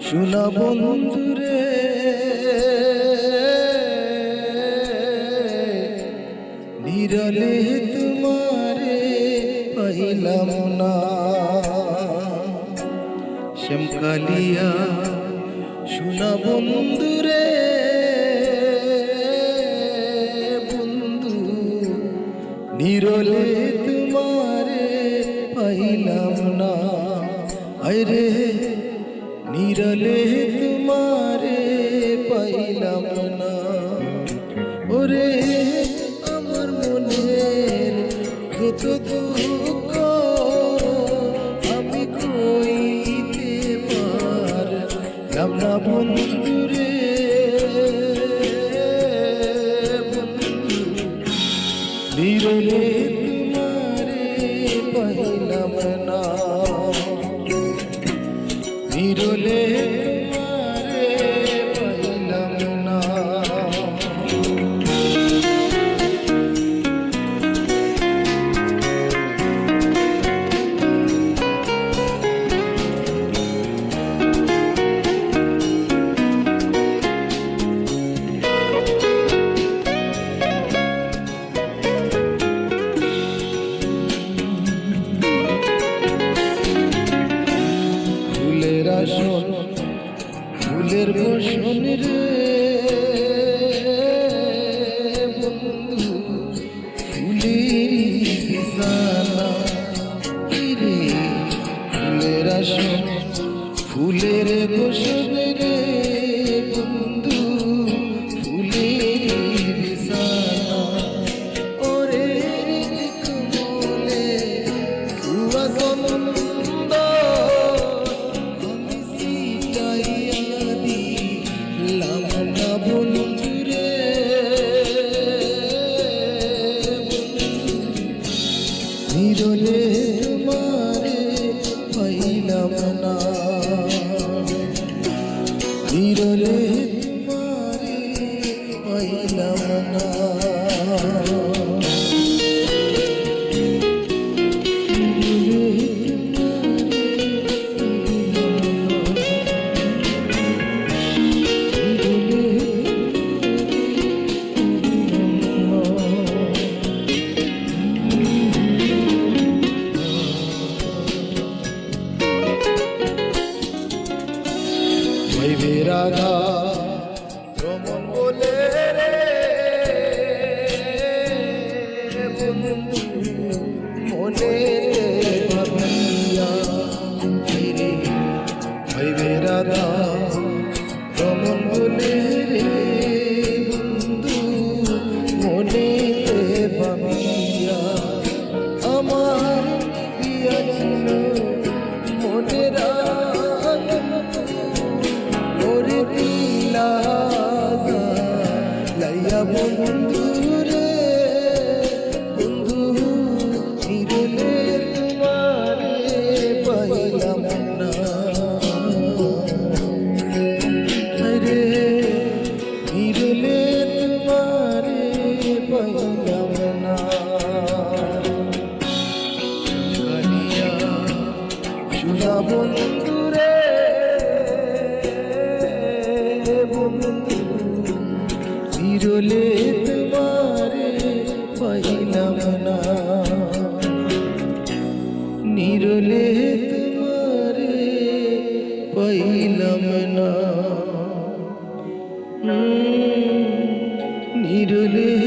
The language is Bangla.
শোনা বন্ধুরে। নিরলে তোমারে পাইলাম না। শ্যামকালিয়া শোনা বন্ধুরে। বন্ধু নিরলে আরে নিরলে তোমারে পাইলাম না। ওরে, আমার মনের কত দুঃখ, আমি কইতে পারলাম না বন্ধুরে। বন্ধু, নিরলে নিরলে ফুলের বসন পিলা লাইয়া বন্ধু রে বন্ধু নিরলে তোমারে পাইলাম রে নিরলে তোমারে পাইলাম না। না নিরলে